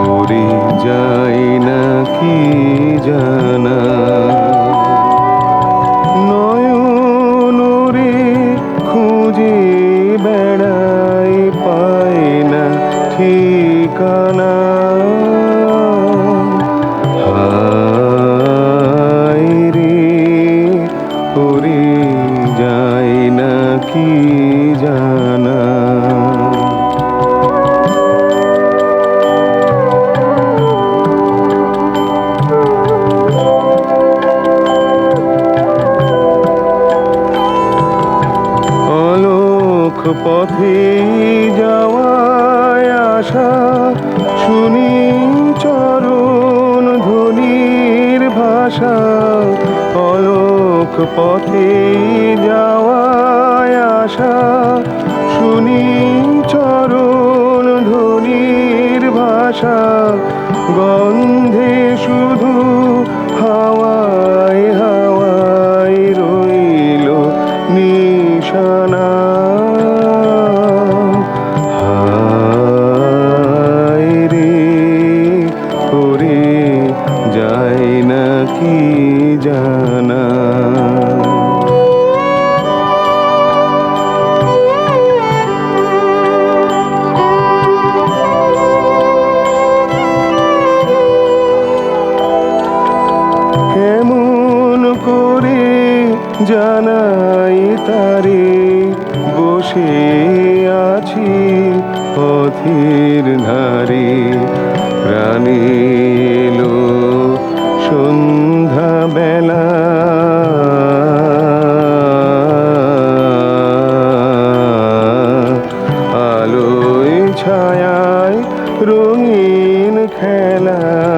করে যায় না কি জানা। নয়নরে খুঁজে বেড়াই পায় না ঠিকানা পথে যাওয়ায় আশা, শুনি চরণ ধ্বনির ভাষা। অলোক পথে যাওয়ায় আশা, শুনি চরণ ধ্বনির ভাষা। গন্ধে জানাই তারে বসে আছি পথের ধারে। প্রাণে সন্ধ্যা বেলা। আলোয় ছায়ায় রঙিন খেলা।